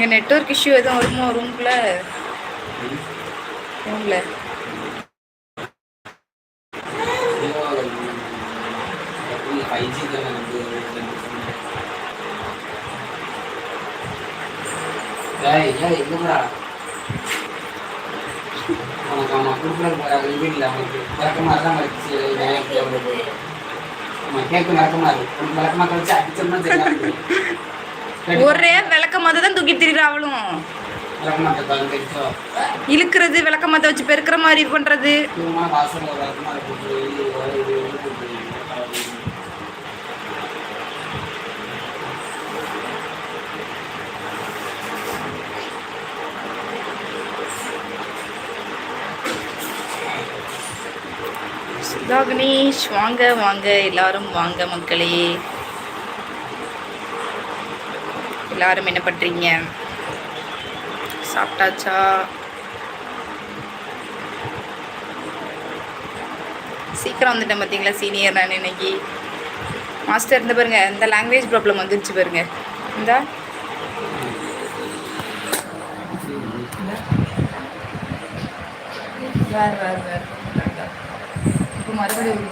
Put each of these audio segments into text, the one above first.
இங்கே network issue எதுவும் வருமோ? ரூம்குள்ள ரூம்ல ஃபைவ் ஏய் கொடுக்குறது வீட்டில் அவனுக்கு. தான் இருந்துச்சு அவனுக்கு? அவன் கேட்க இருக்கு. உனக்கு கழிச்சு அடிச்சோம்னா தெரியாது. ஒரே விளக்கமாத்த தான் தூக்கி திரிகிற அவளும். இழுக்கிறது விளக்கமாத்த வச்சு பெருக்கிற மாதிரி இது பண்ணுறது சும்மா வாசல் விளக்கமாக போட்டு இது இது இது போட்டு சுதா கணேஷ் வாங்க வாங்க எல்லாரும் வாங்க மக்களே. எல்லாரும் என்ன பண்ணுறீங்க சாப்பிட்டாச்சா? சீக்கிரம் வந்துட்டேன் பார்த்தீங்களா சீனியர் நான் இன்னைக்கு. மாஸ்டர் இருந்த பாருங்க இந்த லாங்குவேஜ் ப்ராப்ளம் வந்துருச்சு பாருங்க. இந்த. வேறு வேறு வேறு. இப்போ மறுபடியும்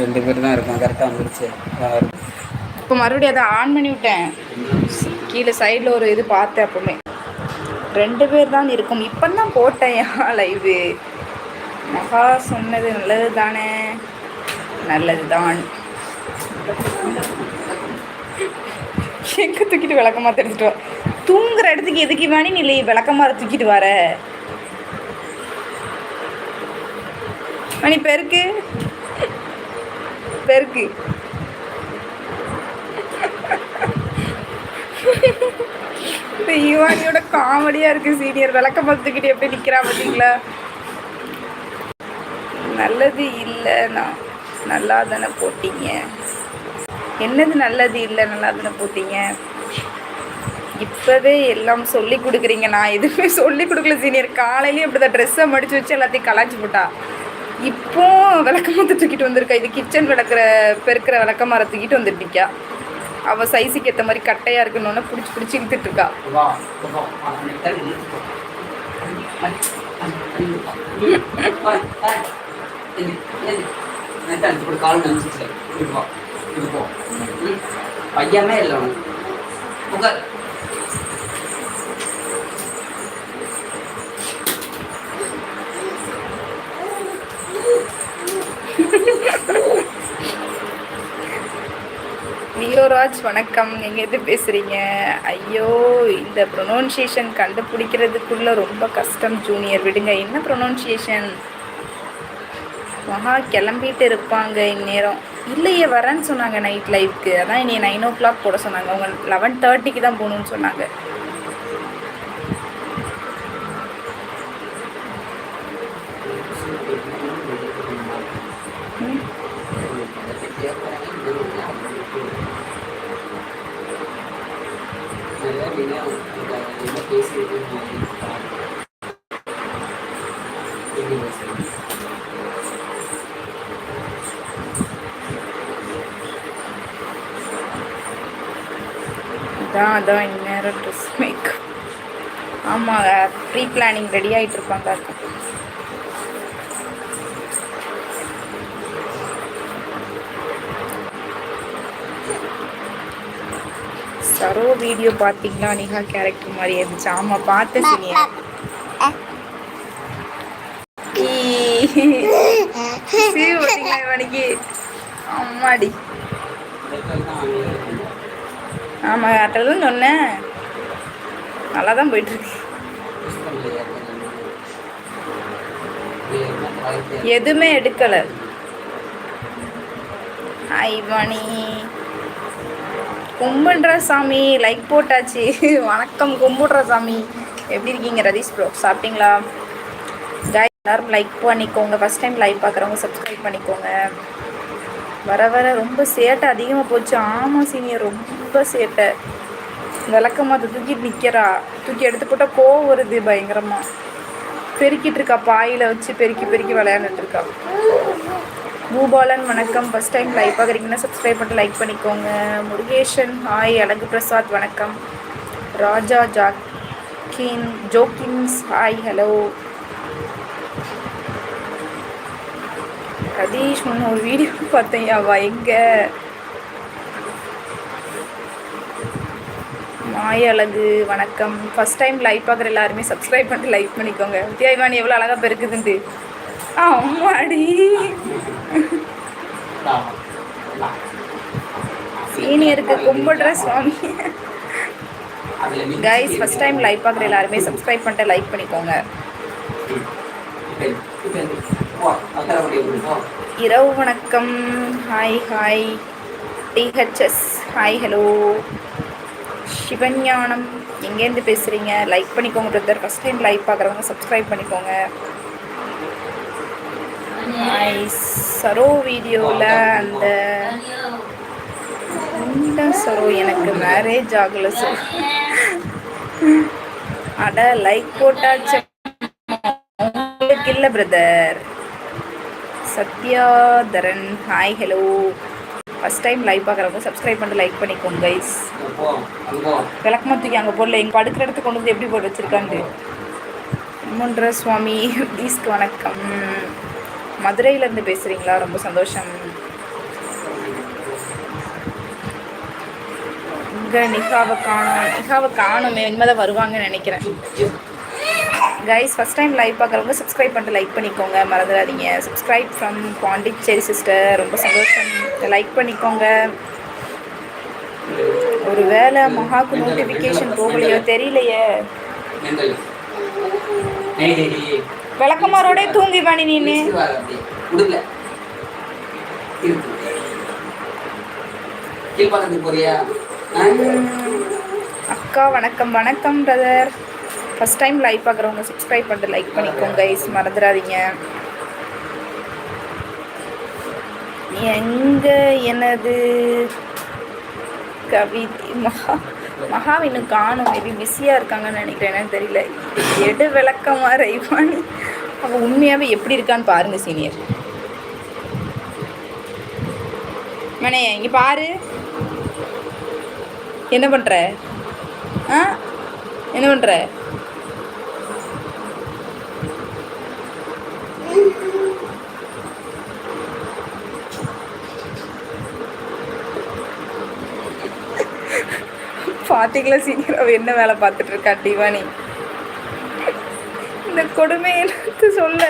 ரெண்டு பேர் தான் இருக்கான் கரெக்டாக வந்துருச்சு. இப்போ மறுபடியும் அதை ஆன் பண்ணி விட்டேன். கீழே சைடில் ஒரு இது பார்த்தேன் அப்போவுமே. ரெண்டு பேர் தான் இருக்கும். இப்போ தான் போட்டேன் லைவு மகா சொன்னது நல்லது தானே நல்லது தான் எங்கே தூக்கிட்டு விளக்கமாக எடுத்துட்டு வா. தூங்குற இடத்துக்கு எதுக்கு வேணி நீ விளக்கமாக தூக்கிட்டு வர? மணி பெருக்கு. பெருக்கு. இந்த யுவானியோட காமெடியா இருக்கு சீனியர் விளக்க பார்த்துக்கிட்டு எப்படி நிக்கிறா பார்த்தீங்களா நல்லது இல்லைண்ணா நல்லா தானே போட்டீங்க. என்னது நல்லது இல்லை நல்லா தானே போட்டீங்க? இப்போவே எல்லாம் சொல்லி கொடுக்குறீங்க. நான் எதுவுமே சொல்லி கொடுக்கல சீனியர் காலையிலேயே இப்படி தான் ட்ரெஸ்ஸை மடித்து வச்சு எல்லாத்தையும் கலாச்சி போட்டா. இப்போ விளக்கமாக தூக்கிட்டு வந்திருக்கா. இது கிச்சன் விளக்குற பெருக்கிற விளக்கமரம் தூக்கிட்டு வந்துருக்கா அவள் சைஸுக்கு ஏற்ற மாதிரி கட்டையாக இருக்கணும்னு பிடிச்சி பிடிச்சி இழுத்துட்டு இருக்கா. வா வா அவனை தள்ளி இழுத்துக்கோ. அடி, அடி, அடி, வா, வா. எது, எது? நெட்டை அடிச்சு போடு, கால் நனைஞ்சிச்சு. இது வா, இது போ. ம். பையனே இல்லை அவனுக்கு ஐயோ ராஜ் வணக்கம். நீங்கள் எது பேசுகிறீங்க ஐயோ இந்த ப்ரொனவுன்சியேஷன் கண்டுபிடிக்கிறதுக்குள்ளே ரொம்ப கஷ்டம் ஜூனியர் விடுங்க என்ன ப்ரொனவுன்சியேஷன் மகா கிளம்பிட்டு இருப்பாங்க இந்நேரம். இல்லையே வரேன்னு சொன்னாங்க நைட் லைஃப்க்கு அதான் இனி நைன் ஓ கிளாக் போட சொன்னாங்க. அவங்க லெவன் தேர்ட்டிக்கு தான் போகணுன்னு சொன்னாங்க. அதான் அதான் இந்நேரம் ட்ரெஸ் மேக் ஆமாம் ப்ரீ பிளானிங் ரெடி ஆகிட்டு இருப்பாங்க. சரோ வீடியோ பார்த்தீங்களா நிகா கேரக்டர் மாதிரி இருந்துச்சு. ஆமாம் பார்த்தேன் சினியா. சீவு பார்த்தீங்களா இவனுக்கு? அம்மாடி. ஆமாம் சொன்னேன். நல்லா தான் போயிட்டுருக்கு. எதுவுமே எடுக்கலை. ஹாய் மணி கும்பிடுற சாமி லைக் போட்டாச்சு. வணக்கம் கும்பிடுற சாமி. எப்படி இருக்கீங்க ரதீஷ் ப்ரோ சாப்பிட்டீங்களா? கை எல்லாரும் லைக் பண்ணிக்கோங்க. ஃபஸ்ட் டைம் லைக் பார்க்குறவங்க சப்ஸ்கிரைப் பண்ணிக்கோங்க. வர வர ரொம்ப சேட்டை அதிகமாக போச்சு. ஆமாம் சீனியர் ரொம்ப சேட்டை. விளக்கமாக தூக்கிட்டு நிற்கிறா தூக்கி எடுத்து போட்டால் கோவம் வருது பயங்கரமாக பெருக்கிட்டு இருக்கா பாயில் வச்சு பெருக்கி பெருக்கி விளையாண்டுட்டு இருக்கா. பூபாலன் வணக்கம். ஃபஸ்ட் டைம் லைக் பார்க்குறீங்கன்னா சப்ஸ்கிரைப் பண்ணிட்டு லைக் பண்ணிக்கோங்க. முருகேஷன் ஹாய் அழகு பிரசாத் வணக்கம். ராஜா ஜாக்கின் ஜோக்கின்ஸ் ஹாய் ஹலோ ரதீஷ் முன்ன ஒரு வீடியோ பார்த்தேன். அவ மாய அழகு வணக்கம். ஃபஸ்ட் டைம் லைவ் பார்க்குற எல்லாருமே சப்ஸ்கிரைப் பண்ணிட்டு லைக் பண்ணிக்கோங்க. வித்யாய்வான் எவ்வளோ அழகாக பெருக்குதுண்டு அம்மாடி. சீனியருக்கு கும்பிடுற சுவாமி. கைஸ் ஃபஸ்ட் டைம் லைவ் பார்க்குற எல்லாருமே சப்ஸ்கிரைப் பண்ணிட்டு லைக் பண்ணிக்கோங்க. இரவு வணக்கம். Hi hi DHS hi hello Sivagnanam. எங்கேருந்து பேசுகிறீங்க லைக் பண்ணிக்கோங்க பிரதர் ஃபஸ்ட் டைம் லைவ் பார்க்குறவங்க சப்ஸ்கிரைப் பண்ணிக்கோங்க. சரோ வீடியோவில் அந்த இந்த சரோ எனக்கு மேரேஜ் ஆகலை சார் அட லைக் போட்டாச்சு. உங்களுக்கு இல்லை brother Sathyadharan hi hello first time live பார்க்குறவங்க சப்ஸ்கிரைப் பண்ணி லைக் பண்ணிக்கோங்க கைஸ் விளக்கமாக தூக்கி அங்கே போடல. எங்கள் படுக்கிற இடத்துக்கு கொண்டு வந்து எப்படி போட்டு வச்சுருக்காங்க முன்ற சுவாமி தீஸ்க்கு வணக்கம். மதுரையிலேருந்து பேசுகிறீங்களா ரொம்ப சந்தோஷம். இங்கே நிகாவை காணும். நிகாவை காணுமே. இனிமேல் தான் வருவாங்கன்னு நினைக்கிறேன். கைஸ் ஃபஸ்ட் டைம் லைவ் பார்க்குறவங்க சப்ஸ்கிரைப் பண்ணிட்டு லைக் பண்ணிக்கோங்க. மறந்துடாதீங்க. சப்ஸ்கிரைப் ஃப்ரம் பாண்டிச்சேரி சிஸ்டர் ரொம்ப சந்தோஷம். லைக் பண்ணிக்கோங்க. ஒரு வேளை மகாக்கு நோட்டிஃபிகேஷன் போகலையோ தெரியலையே. விளக்கமாரோடே தூங்கி வாணி நீனு. அக்கா வணக்கம் வணக்கம் பிரதர் ஃபஸ்ட் டைம் லைக் பார்க்குறவங்க சப்ஸ்கிரைப் பண்ணிட்டு லைக் பண்ணிக்கோங்க கைஸ் மறந்துடாதீங்க. எங்கே எனது கவிதை? மகா மகா இன்னும் காணும். மேபி பிஸியாக இருக்காங்கன்னு நினைக்கிறேன். எனக்கு தெரியல. எடு விளக்கமா ரைவானி அவள் உண்மையாகவே எப்படி இருக்கான்னு பாருங்க சீனியர் மனைய இங்கே பாரு. என்ன பண்ணுற ஆ? என்ன பண்ணுற பார்த்தீங்களா சீனியர் அவ என்ன வேலை பார்த்துட்டு இருக்கா டிவானி? இந்த கொடுமை எனக்கு சொல்ல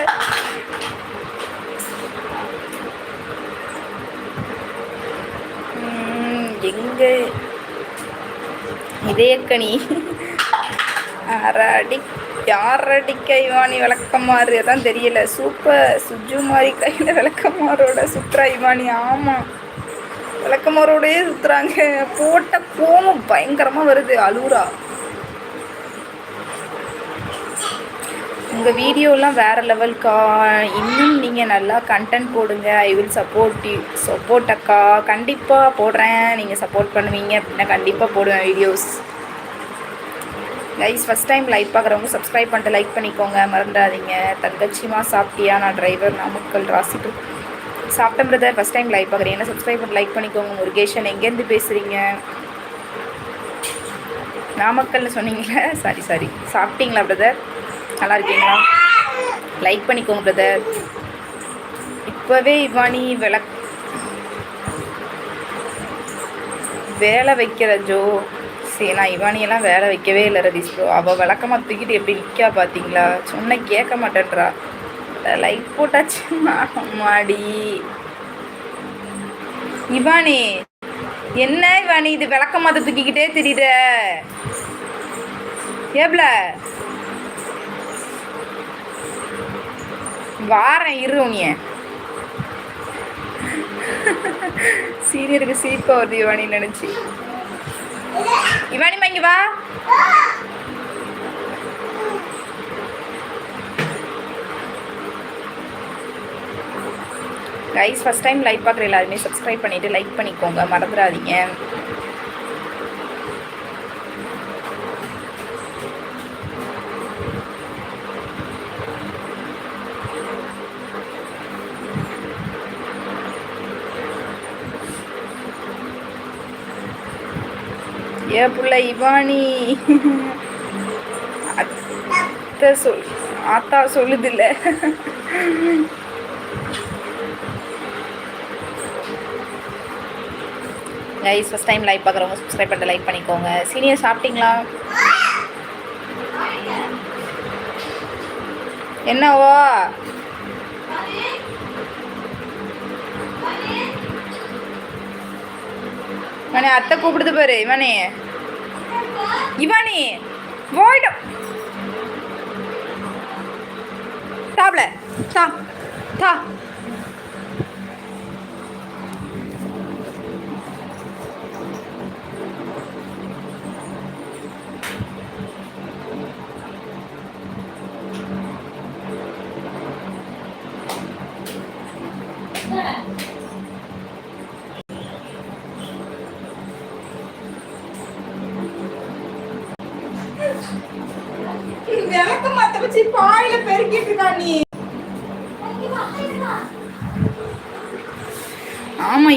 எங்க? இதயக்கணி அரடி யாரடி கைவாணி விளக்கமாறு அதான் தெரியல. சூப்பர் சுஜு மாதிரி கையில் விளக்கமாரோட சுற்றுறா இவானி ஆமாம் விளக்கமாரோடயே சுற்றுறாங்க போட்ட கோமம் பயங்கரமாக வருது அழுகுறா உங்கள் வீடியோலாம் வேறு லெவல்க்கா இன்னும் நீங்கள் நல்லா கண்டென்ட் போடுங்க. I will support you support அக்கா. கண்டிப்பாக போடுறேன். நீங்கள் சப்போர்ட் பண்ணுவீங்க அப்படின்னா கண்டிப்பாக போடுவேன் videos guys first time like பார்க்குறவங்க சப்ஸ்கிரைப் பண்ணிட்டு லைக் பண்ணிக்கோங்க. மறந்துடாதீங்க. தங்கச்சிமா சாப்பிட்டியா? நான் டிரைவர் நாமக்கல் ராசிட்டு சாப்பிட்ட பிரதர் ஃபஸ்ட் டைம் லைக் பார்க்குறீங்க. சப்ஸ்கிரைப் பண்ணி லைக் பண்ணிக்கோங்க. முருகேஷன் எங்கேருந்து பேசுகிறீங்க நாமக்கல்னு சொன்னீங்களே சாரி சாரி சாப்பிட்டீங்களா பிரதர் நல்லா இருக்கீங்களா லைக் பண்ணிக்கோங்க பிரதர் இப்போவே இவானி விளக் வேலை வைக்கிற ஜோ. சரி நான் இவானியெல்லாம் வேலை வைக்கவே இல்லை ரதீஷ் ப்ரோ அவள் விளக்கமாக தூக்கிட்டு எப்படி நிற்கா பார்த்தீங்களா சொன்ன கேட்க மாட்டேன்றா. லைக் போட்டாச்சு மாடி இவானி என்ன இவானி இது விளக்கமாக தூக்கிக்கிட்டே தெரியுத? ஏப்ல? வாரேன் இரு உனிய சீரியருக்கு சிரிப்பா வருது இவானி நினைச்சு. இவானிமா இங்க வா. கைஸ் ஃபஸ்ட் டைம் லைக் பார்க்குற எல்லாருமே சப்ஸ்கிரைப் பண்ணிவிட்டு லைக் பண்ணிக்கோங்க. மறந்துடாதீங்க. என் பிள்ளை இவானி. அத்தை சொல் ஆத்தா சொல்லுதில்ல. கைஸ் ஃபஸ்ட் டைம் லைக் பார்க்குறவங்க சப்ஸ்கிரைப் பண்ணிட்டு லைக் பண்ணிக்கோங்க. சீனியர் சாப்பிட்டீங்களா? என்னவோ? மணி அத்தை கூப்பிடுது பாரு இவனே. இவானி போயிடும் சாப்பிட சா தா.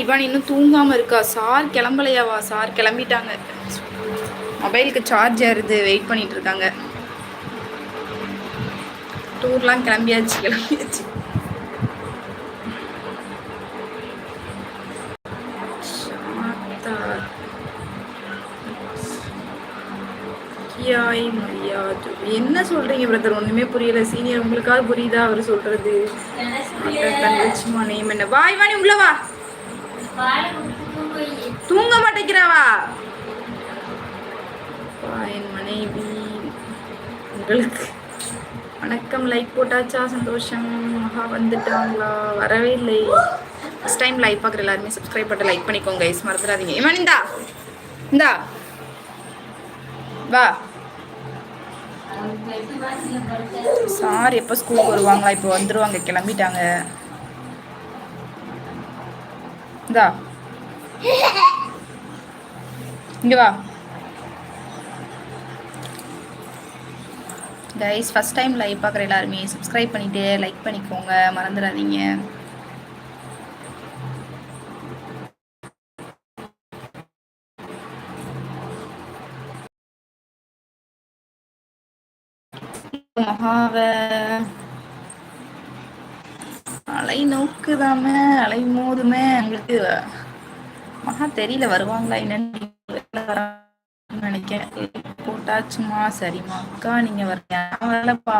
இவன் இன்னும் தூங்காம இருக்கா? சார் கிளம்பலையாவா? சார் கிளம்பிட்டாங்க. மொபைலுக்கு சார்ஜ் ஏறுது வெயிட் பண்ணிட்டு இருக்காங்க டூர்லாம் கிளம்பியாச்சு கிளம்பியாச்சு. கியாய் மரியாது. என்ன சொல்றீங்க பிரதர் ஒண்ணுமே புரியல. சீனியர் உங்களுக்காவது புரியுதா? அவர் சொல்றது. தங்கச்சிமா நேம் என்ன வா இவானி உள்ள வா. தூங்க மாட்டேங்கிறாவா? என் மனைவி. உங்களுக்கு வணக்கம். லைக் போட்டாச்சா? சந்தோஷம். மகா வந்துட்டாங்களா? வரவே இல்லை. ஃபஸ்ட் டைம் லைக் பார்க்குற எல்லாருமே சப்ஸ்கிரைப் பண்ணி லைக் பண்ணிக்கோங்க. கைஸ் மறந்துடாதீங்க. இவன் இந்தா இந்தா வா. சார் எப்போ ஸ்கூலுக்கு வருவாங்களா? இப்போ வந்துருவாங்க. கிளம்பிட்டாங்க. இந்தா. இங்கே வா. கைஸ் ஃபஸ்ட் டைம் லைவ் பார்க்குற எல்லாருமே சப்ஸ்கிரைப் பண்ணிட்டு லைக் பண்ணிக்கோங்க. மறந்துடாதீங்க. மகாவை அலை நோக்குதாம அலை மோதுமே உங்களுக்கு மகா தெரியல வருவாங்களா என்னன்னு வராங்கன்னு போட்டா போட்டாச்சுமா சரிம்மா. அக்கா நீங்க வரல நான் வரலப்பா.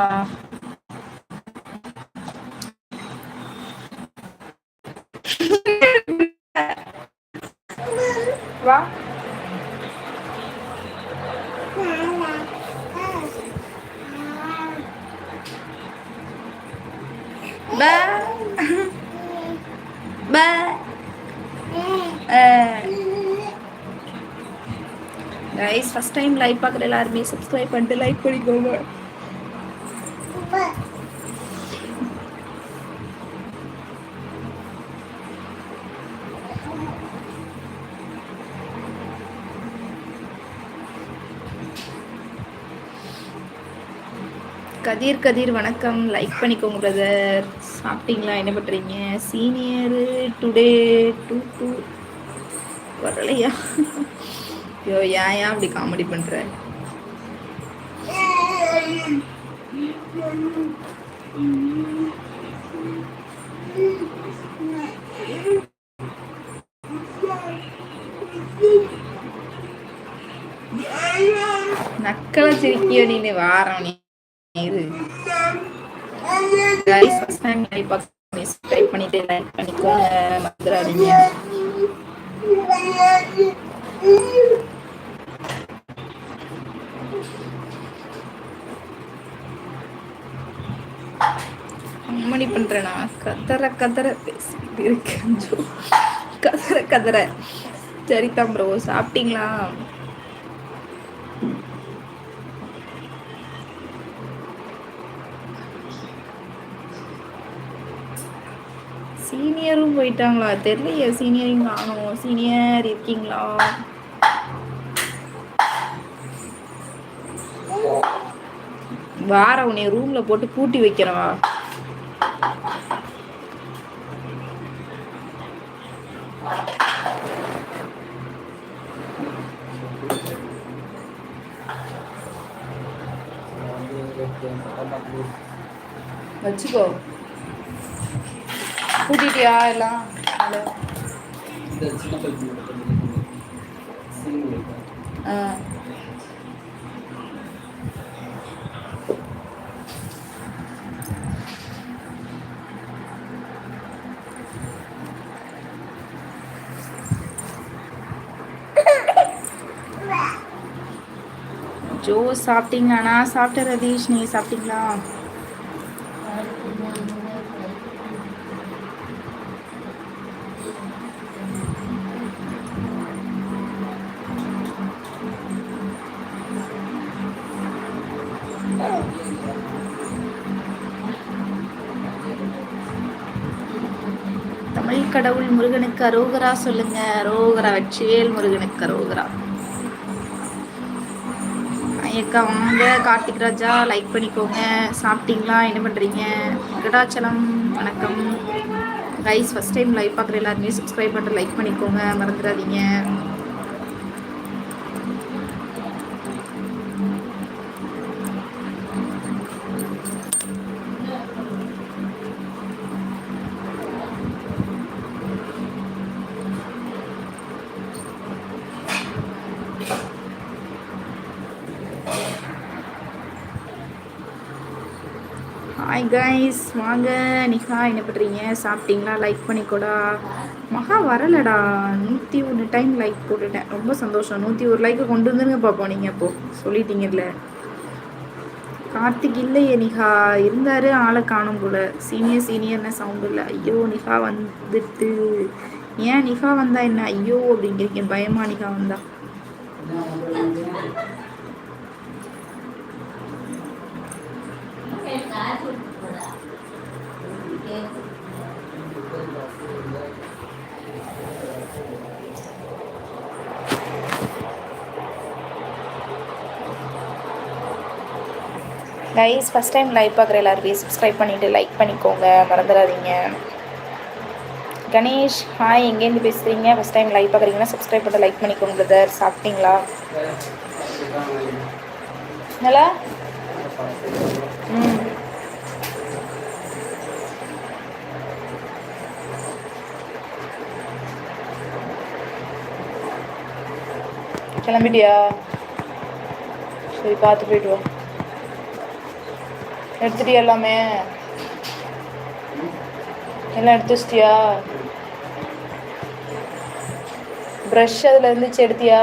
ஃபஸ்ட் ஃபர்ஸ்ட் டைம் லைவ் பார்க்குற எல்லாருமே சப்ஸ்கிரைப் பண்ணிட்டு லைக் பண்ணிக்கோங்க. கதிர் கதிர் வணக்கம். லைக் பண்ணிக்கோங்க பிரதர் சாப்பிட்டீங்களா? என்ன பண்ணுறீங்க சீனியரு டுடே டூ டூ வரலையா? ஐயோ ஏன் ஏன் அப்படி காமெடி பண்ற? நக்கலை சிரிக்கியோ நீ வாரம் நீ இரு. ஃபர்ஸ்ட் டைம் லைக் பார்க்க சப்ஸ்கிரைப் பண்ணிட்டு லைக் பண்ணிக்கோங்க மறந்துடாதீங்க. கதற கதற பேசிக்கிட்டு இருக்கேன் ஜோ. கதற கதற சரிதான் ப்ரோ சாப்பிட்டீங்களா சீனியரும் போயிட்டாங்களா தெரியலையே சீனியரிங் காணும் சீனியர் இருக்கீங்களா? வார உன்னை ரூம்ல போட்டு பூட்டி வைக்கிறவா? வச்சுக்கோ. கூட்டிட்டியா எல்லாம்? ஹலோ. ஐயோ சின்ன பைக்கு சாப்பிட்டீங்களாண்ணா? சாப்பிட்ட ரதீஷ் நீ சாப்பிட்டீங்களா? தமிழ் கடவுள் முருகனுக்கு அரோகரா சொல்லுங்க. அரோகரா வெற்றிவேல் முருகனுக்கு அரோகரா. ஐயக்கா வாங்க கார்த்திக் ராஜா லைக் பண்ணிக்கோங்க. சாப்பிட்டீங்களா? என்ன பண்ணுறீங்க விருடாச்சலம் வணக்கம். கைஸ் ஃபஸ்ட் டைம் லைவ் பார்க்குற எல்லாருமே சப்ஸ்கிரைப் பண்ணிட்டு லைக் பண்ணிக்கோங்க. மறந்துடாதீங்க. கைஸ் வாங்க. நிகா என்ன பண்ணுறீங்க சாப்பிட்டீங்களா? லைக் பண்ணிக்கூடா. மகா வரலடா. நூற்றி ஒன்று டைம் லைக் போட்டுட்டேன். ரொம்ப சந்தோஷம். நூற்றி ஒரு லைக்கை கொண்டு வந்துருங்க பார்ப்போம் நீங்கள் இப்போ சொல்லிட்டீங்கல்ல. கார்த்திக் இல்லையே நிகா. இருந்தார் ஆளை காணும் போல. சீனியர் சீனியர்னு சவுண்ட் இல்லை. ஐயோ நிகா வந்துட்டு. ஏன் நிகா வந்தா என்ன? ஐயோ அப்படிங்கிறீங்க பயமா நிகா வந்தா. கைஸ் ஃபஸ்ட் டைம் லைவ் பார்க்குற எல்லாருமே சப்ஸ்கிரைப் பண்ணிவிட்டு லைக் பண்ணிக்கோங்க. மறந்துடாதீங்க. கணேஷ் ஹாய் எங்கேருந்து பேசுகிறீங்க ஃபஸ்ட் டைம் லைவ் பார்க்குறீங்கன்னா சப்ஸ்கிரைப் பண்ணி லைக் பண்ணிக்கோங்க பிரதர் சாப்பிட்டீங்களா? நல்லா? ம். கிளம்பிட்டியா? சரி பார்த்து போயிட்டு வா. எடுத்துட்டியா எல்லாமே. எல்லாம் எடுத்து வச்சிட்டியா? ப்ரஷ் அதில் இருந்துச்சு எடுத்தியா?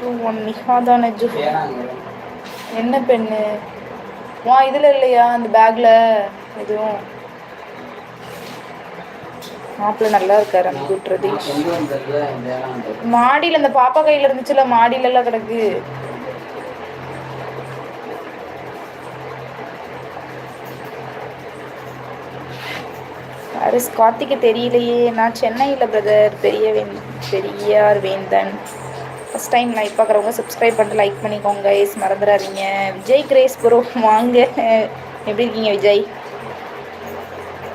டூ ஒன் நிஹாதான ஜு என்ன பெண்ணு? வா இதில் இல்லையா? அந்த பேக்கில் எதுவும்? மாப்பிள்ளை நல்லா இருக்காரு அந்த கூட்டுறது மாடியில் அந்த பாப்பா கையில் இருந்துச்சுல மாடியிலலாம் கிடக்கு. அரிஸ் கார்த்திக்கு தெரியலையே. நான் சென்னையில் பிரதர் பெரிய வேந்த் Periyar Vendhan. First time like பார்க்குறவங்க சப்ஸ்கிரைப் பண்ணிட்டு லைக் பண்ணிக்கோங்க. கைஸ் மறந்துடாதீங்க விஜய் கிரேஸ் ப்ரோ வாங்க. எப்படி இருக்கீங்க விஜய்?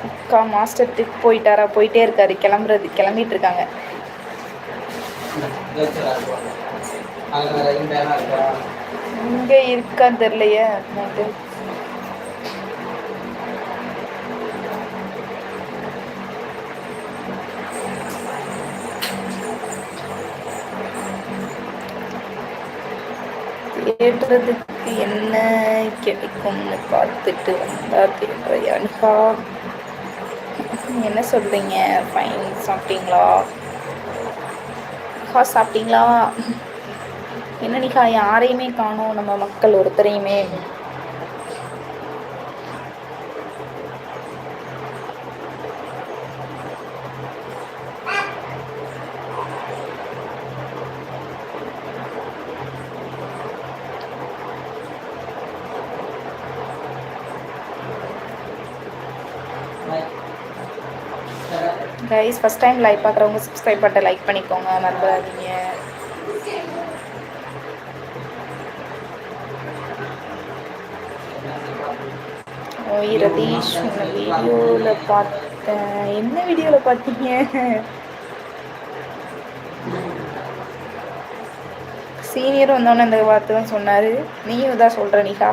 அக்கா மாஸ்டர் ட்ரிப் போயிட்டாரா? போயிட்டே இருக்காரு. கிளம்புறது கிளம்பிட்டு இருக்காங்க. இங்கே இருக்கான்னு தெரியலையே. ஏற்றதுக்கு என்ன கிடைக்கும்னு பார்த்துட்டு வந்தா தேவையானுக்கா என்ன சொல்றீங்க? ஃபைன் சாப்பிட்டீங்களா? ஹா சாப்பிட்டீங்களா? என்ன நிக்கா யாரையுமே காணும். நம்ம மக்கள் ஒருத்தரையுமே. கைஸ் ஃபஸ்ட் டைம் லைக் பார்க்குறவங்க சப்ஸ்கிரைப் பண்ணிட்டு லைக் பண்ணிக்கோங்க மறந்துடாதீங்க. ஓய் ரதீஷ் உங்களை வீடியோவில் பார்த்தேன். என்ன வீடியோவில் பார்த்தீங்க? சீனியர் வந்தோடனே இந்த வார்த்தை தான் சொன்னார். நீயும் தான் சொல்கிற நிகா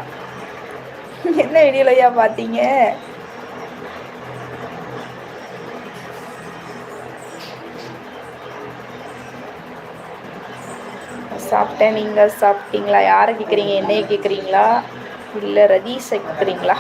என்ன வீடியோலையா பார்த்தீங்க? சாப்பிட்டேன். நீங்கள் சாப்பிட்டீங்களா? யாரை கேட்குறீங்க என்னையை கேட்குறீங்களா இல்லை ரதீஷை கேட்குறீங்களா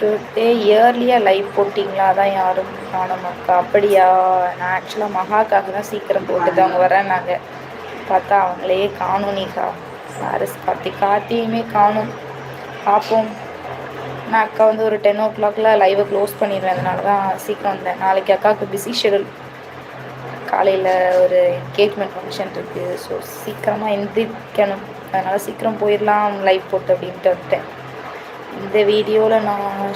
டுடே இயர்லியாக லைவ் போட்டிங்களா? அதான் யாரும் காணும் அக்கா அப்படியா? நான் ஆக்சுவலாக மகாக்காக தான் சீக்கிரம் போட்டது அவங்க வரேன் நாங்கள் பார்த்தா அவங்களே காணும் நீக்கா சாரஸ் கார்த்தி கார்த்தியுமே காணும். பார்ப்போம். நான் அக்கா வந்து ஒரு டென் ஓ கிளாக்ல லைவை க்ளோஸ் பண்ணிடுவேன் அதனால தான் சீக்கிரம் வந்தேன். நாளைக்கு அக்காவுக்கு பிஸி ஷெடியூல் காலையில் ஒரு என்கேஜ்மெண்ட் ஃபங்க்ஷன் இருக்குது ஸோ சீக்கிரமாக எந்திரிக்கணும். அதனால் சீக்கிரம் போயிடலாம் லைவ் போட்டு அப்படின்ட்டு வந்துட்டேன். இந்த வீடியோவில் நான்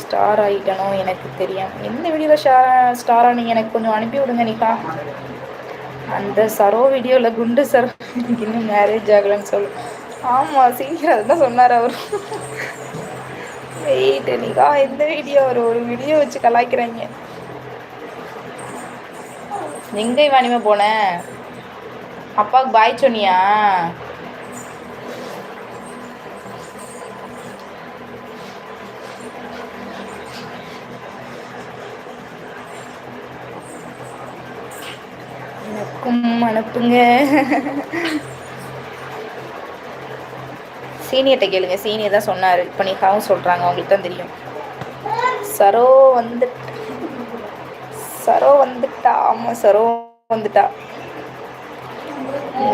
ஸ்டார் ஆகிட்டனோ எனக்கு தெரியும். எந்த வீடியோவில் ஷா ஸ்டார் ஆனீங்க எனக்கு கொஞ்சம் அனுப்பி விடுங்க நிக்கா அந்த சரோ வீடியோவில் குண்டு சரோ எனக்கு இன்னும் மேரேஜ் ஆகலைன்னு சொல்லு. ஆமாம் சீக்கிரம் அதுதான் சொன்னார் அவர். வெயிட் நிகா எந்த வீடியோ ஒரு ஒரு வீடியோ வச்சு கலாய்க்கிறாங்க. எங்கே வாணிமே போனேன் அப்பாவுக்கு பாய் சொன்னியா? எல்லாருக்கும் அனுப்புங்க சீனியர்கிட்ட கேளுங்க சீனியர் தான் சொன்னார். இப்போ நிகாவும் சொல்கிறாங்க அவங்களுக்கு தான் தெரியும். சரோ வந்து சரோ வந்துட்டா. ஆமாம் சரோ வந்துட்டா.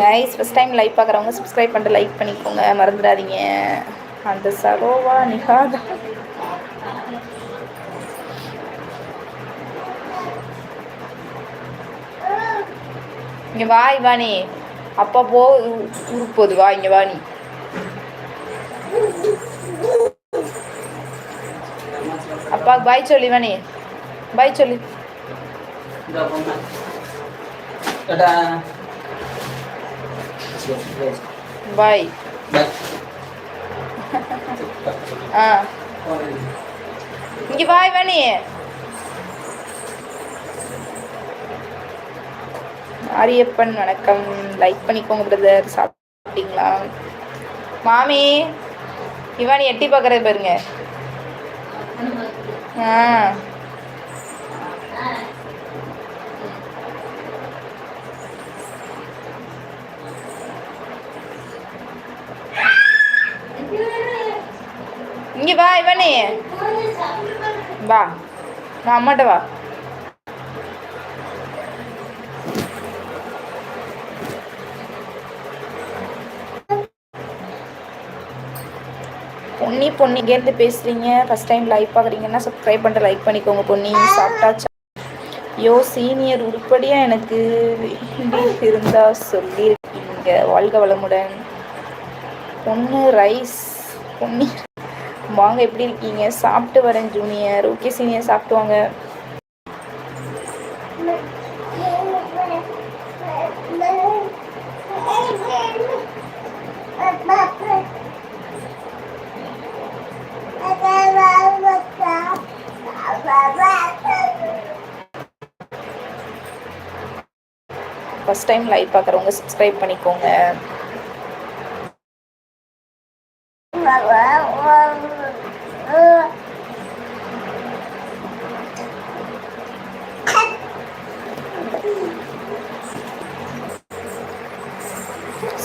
நைஸ் ஃபஸ்ட் டைம் லைக் பார்க்குறவங்க சப்ஸ்கிரைப் பண்ணிட்டு லைக் பண்ணிக்கோங்க மறந்துடாதீங்க. அந்த சரோவா நிகாதா இங்கே வா இவானி அப்பா போ ஊருக்கு போகுது வா இங்கே வா நீ. அப்பாவுக்கு பாய் சொல்லி வாணி பாய் சொல்லி. பாய் ஆ. இங்கே வா இவானி ஆரியப்பன் வணக்கம். லைக் பண்ணிக்கோங்க பிரதர் சாப்பிட்டீங்களா? மாமி இவானி எட்டி பார்க்குறது பாருங்க. ஆ. இங்கே வா இவனே வா. நான் அம்மாட்ட வா. பொண்ணு இங்கேருந்து பேசுகிறீங்க ஃபஸ்ட் டைம் லைவ் பார்க்குறீங்கன்னா சப்ஸ்கிரைப் பண்ணிட்டு லைக் பண்ணிக்கோங்க பொண்ணு. சாப்பிட்டாச்சா? யோ சீனியர் உருப்படியாக எனக்கு இருந்தால் சொல்லியிருக்கீங்க வாழ்க வளமுடன். பொண்ணு ரைஸ் பொன்னி வாங்க எப்படி இருக்கீங்க? சாப்பிட்டு வரேன் ஜூனியர் ஓகே சீனியர் சாப்பிட்டு வாங்க. ஃபஸ்ட் டைம் லைவ் பார்க்குறவங்க சப்ஸ்கிரைப் பண்ணிக்கோங்க.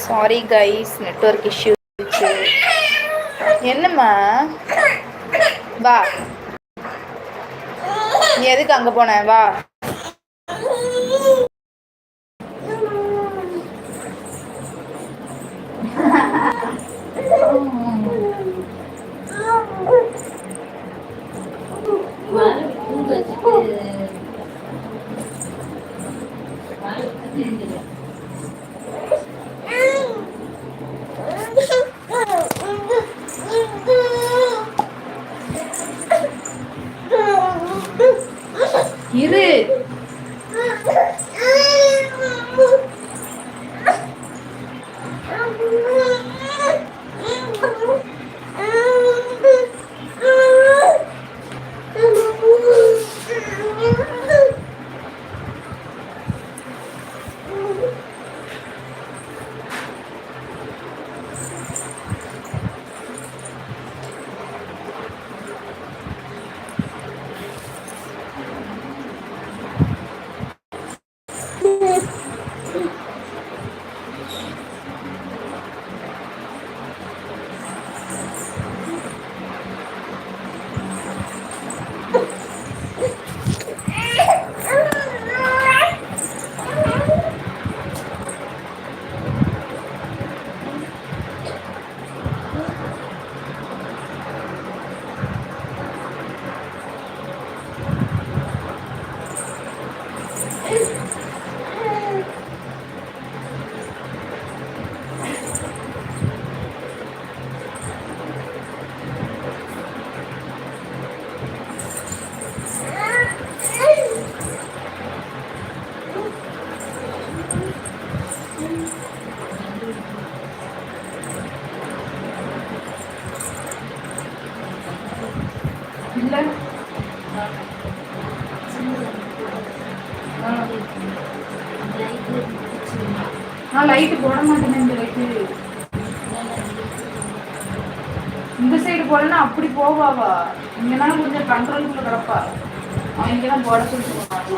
சாரி கைஸ் நெட்வொர்க் இஷ்யூ என்னம்மா? வா. நீ எதுக்கு அங்கே போன? வா. நான் லைட்டு போட மாட்டேன் இந்த லைட்டு இந்த சைடு போடலன்னா அப்படி போவாவா? இங்கன்னா கொஞ்சம் கண்ட்ரோலுக்குள்ள கிடப்பா. அவன் இங்கெல்லாம் போட சொல்லிட்டு போவான்